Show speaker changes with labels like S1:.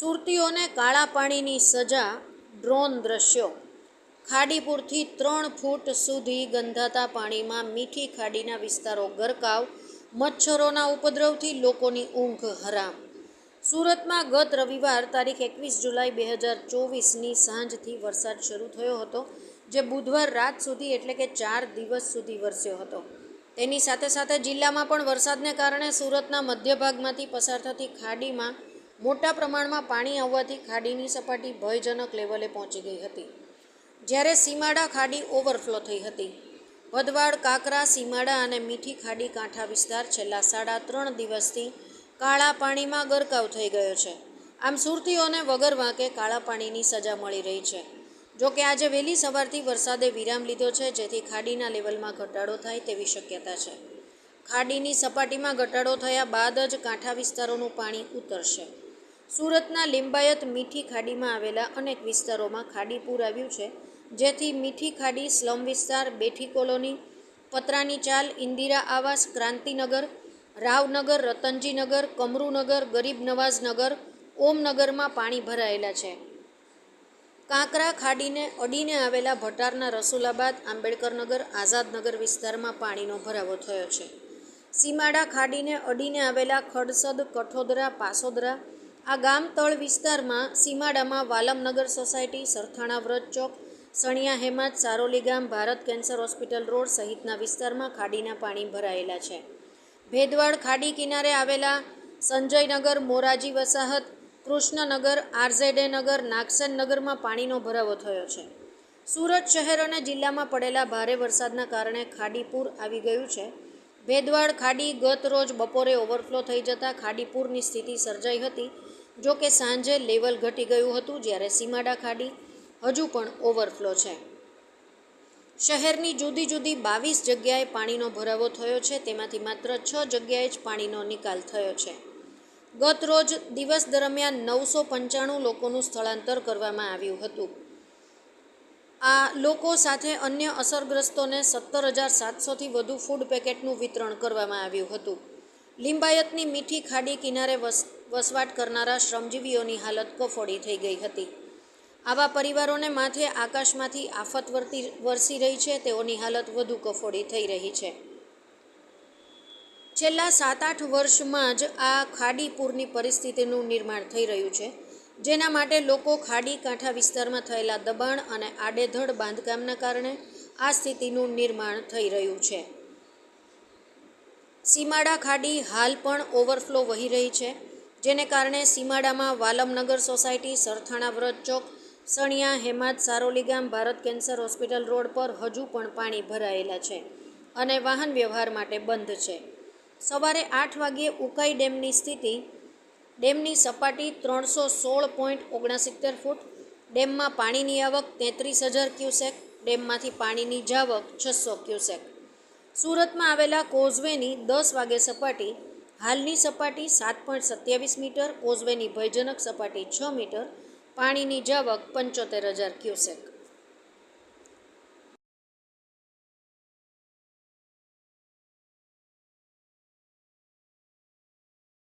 S1: સુરતીઓને કાળા પાણીની સજા, ડ્રોન દ્રશ્યો. ખાડીપુરથી ત્રણ ફૂટ સુધી ગંધાતા પાણીમાં મીઠી ખાડીના વિસ્તારો ગરકાવ, મચ્છરોના ઉપદ્રવથી લોકોની ઊંઘ હરામ. સુરતમાં ગત રવિવાર તારીખ એકવીસ જુલાઈ બે હજાર ચોવીસની સાંજથી વરસાદ શરૂ થયો હતો, જે બુધવાર રાત સુધી એટલે કે ચાર દિવસ સુધી વરસ્યો હતો. તેની સાથે સાથે જિલ્લામાં પણ વરસાદને કારણે સુરતના મધ્ય ભાગમાંથી પસાર થતી ખાડીમાં મોટા પ્રમાણમાં પાણી આવવાથી ખાડીની સપાટી ભયજનક લેવલે પહોંચી ગઈ હતી. જ્યારે સીમાડા ખાડી ઓવરફ્લો થઈ હતી. ભદવાડ, કાકરા, સીમાડા અને મીઠી ખાડી કાંઠા વિસ્તાર છેલ્લા સાડા ત્રણ દિવસથી કાળા પાણીમાં ગરકાવ થઈ ગયો છે. આમ સુરતીઓને વગર વાંકે કાળા પાણીની સજા મળી રહી છે. જો કે આજે વહેલી સવારથી વરસાદે વિરામ લીધો છે, જેથી ખાડીના લેવલમાં ઘટાડો થાય તેવી શક્યતા છે. ખાડીની સપાટીમાં ઘટાડો થયા બાદ જ કાંઠા વિસ્તારોનું પાણી ઉતરશે. સુરતના લિંબાયત મીઠી ખાડીમાં આવેલા અનેક વિસ્તારોમાં ખાડી પૂર આવ્યું છે, જેથી મીઠી ખાડી, સ્લમ વિસ્તાર, બેઠી કોલોની, પતરાની ચાલ, ઇન્દિરા આવાસ, ક્રાંતિનગર, રાવનગર, રતનજીનગર, કમરુનગર, ગરીબ નવાઝનગર, ઓમનગરમાં પાણી ભરાયેલા છે. કાંકરા ખાડીને અડીને આવેલા ભટારના રસુલાબાદ, આંબેડકરનગર, આઝાદનગર વિસ્તારમાં પાણીનો ભરાવો થયો છે. સીમાડા ખાડીને અડીને આવેલા ખડસદ, કઠોદરા, પાસોદરા આ ગામ તળ વિસ્તારમાં સીમાડામાં વાલમનગર સોસાયટી, સરથાણા વ્રત ચોક, સણિયા હેમાજ સારોલી ગામ, ભારત કેન્સર હોસ્પિટલ રોડ સહિતના વિસ્તારમાં ખાડીના પાણી ભરાયેલા છે. ભેદવાડ ખાડી કિનારે આવેલા સંજયનગર મોરાજી વસાહત, કૃષ્ણનગર આરઝેડે નગર, નાગસેન નગરમાં પાણીનો ભરાવો થયો છે. સુરત શહેર અને જિલ્લામાં પડેલા ભારે વરસાદના કારણે ખાડીપુર આવી ગયું છે. ભેદવાડ ખાડી ગત રોજ બપોરે ઓવરફ્લો થઈ જતાં ખાડીપુરની સ્થિતિ સર્જાઈ હતી. જો કે સાંજે લેવલ ઘટી ગયું હતું જ્યારે સીમાડા ખાડી હજુ પણ ઓવરફ્લો છે. શહેરની જુદી જુદી બાવીસ જગ્યાએ પાણીનો ભરાવો થયો છે, તેમાંથી માત્ર છ જગ્યાએ જ પાણીનો નિકાલ થયો છે. ગત રોજ દિવસ દરમિયાન નવસો પંચાણું લોકોનું સ્થળાંતર કરવામાં આવ્યું હતું. આ લોકો સાથે અન્ય અસરગ્રસ્તોને સત્તર હજાર સાતસોથી વધુ ફૂડ પેકેટનું વિતરણ કરવામાં આવ્યું હતું. લિંબાયતની મીઠી ખાડી કિનારે વસ, વસવાટ કરનારા શ્રમજીવીઓની હાલત કફોડી થઈ ગઈ હતી. આવા પરિવારોને માથે આકાશમાંથી આફત વર્તી, વરસી રહી છે, તેઓની હાલત વધુ કફોડી થઈ રહી છે. છેલ્લા સાત આઠ વર્ષમાં જ આ ખાડી પૂરની પરિસ્થિતિનું નિર્માણ થઈ રહ્યું છે, જેના માટે લોકો ખાડી કાંઠા વિસ્તારમાં થયેલા દબાણ અને આડેધડ બાંધકામના કારણે આ સ્થિતિનું નિર્માણ થઈ રહ્યું છે. સીમાડા ખાડી હાલ પણ ઓવરફ્લો વહી રહી છે, જેને કારણે સીમાડામાં વાલમનગર સોસાયટી, સરથાણા વ્રત ચોક, સણિયા, હેમાદ, સારોલી ગામ, ભારત કેન્સર હોસ્પિટલ રોડ પર હજુ પણ પાણી ભરાયેલા છે અને વાહન વ્યવહાર માટે બંધ છે. સવારે આઠ વાગ્યે ઉકાઈ ડેમની સ્થિતિ, ડેમની સપાટી ત્રણસો સોળ પોઈન્ટ ઓગણસિત્તેર ફૂટ, ડેમમાં પાણીની આવક તેત્રીસ હજાર ક્યુસેક, ડેમમાંથી પાણીની જાવક છસો ક્યુસેક. સુરતમાં આવેલા કોઝવેની દસ વાગે સપાટી, હાલની સપાટી સાત પોઈન્ટ સત્યાવીસ મીટર, કોઝવેની ભયજનક સપાટી છ મીટર, પાણીની જાવક પંચોતેર હજાર ક્યુસેક.